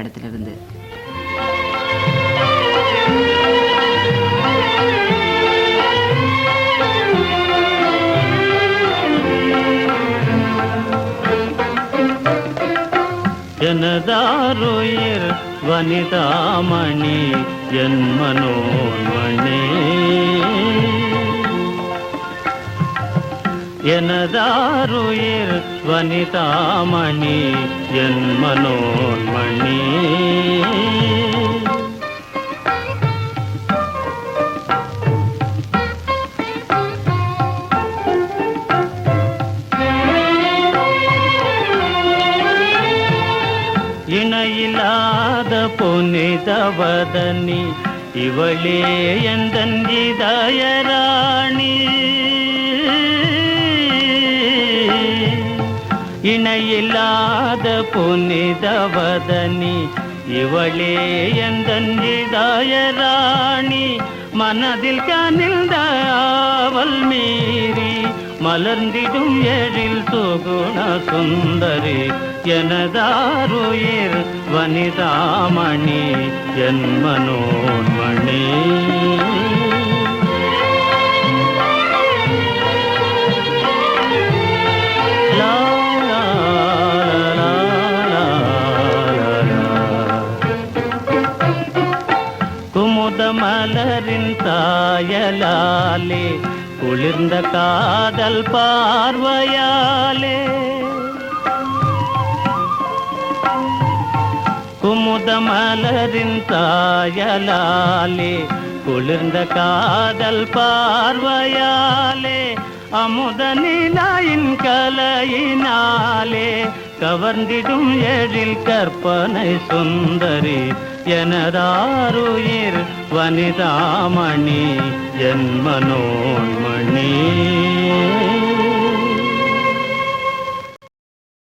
திரைப்படத்திலிருந்து எனதாருயிர் வனிதாமணி என் எனதாருயிர் வனிதாமணி என் மனோன்மணி. இணையில்லாத புனிதவதனி இவளே எந்தன் இதயராணி? இணையில்லாத புனிதவதனி இவளே எந்தன் இதயராணி மனதில் கனிந்த ஆவல் மீறி மலர்ந்திடும் எழில் சுகுண சுந்தரி எனதாருயிர் வனிதாமணி என் மனோன்மணி. மலரின் தாயலாலே குளிர்ந்த காதல் பார்வையாலே. குமுத மலரின் தாயலாலே குளிர்ந்த காதல் பார்வையாலே அமுத நிலாயின் கலையினாலே கவர்ந்திடும் எழில் கற்பனை சுந்தரி எனதாருயிர் வனிதாமணி என் மனோன்மணி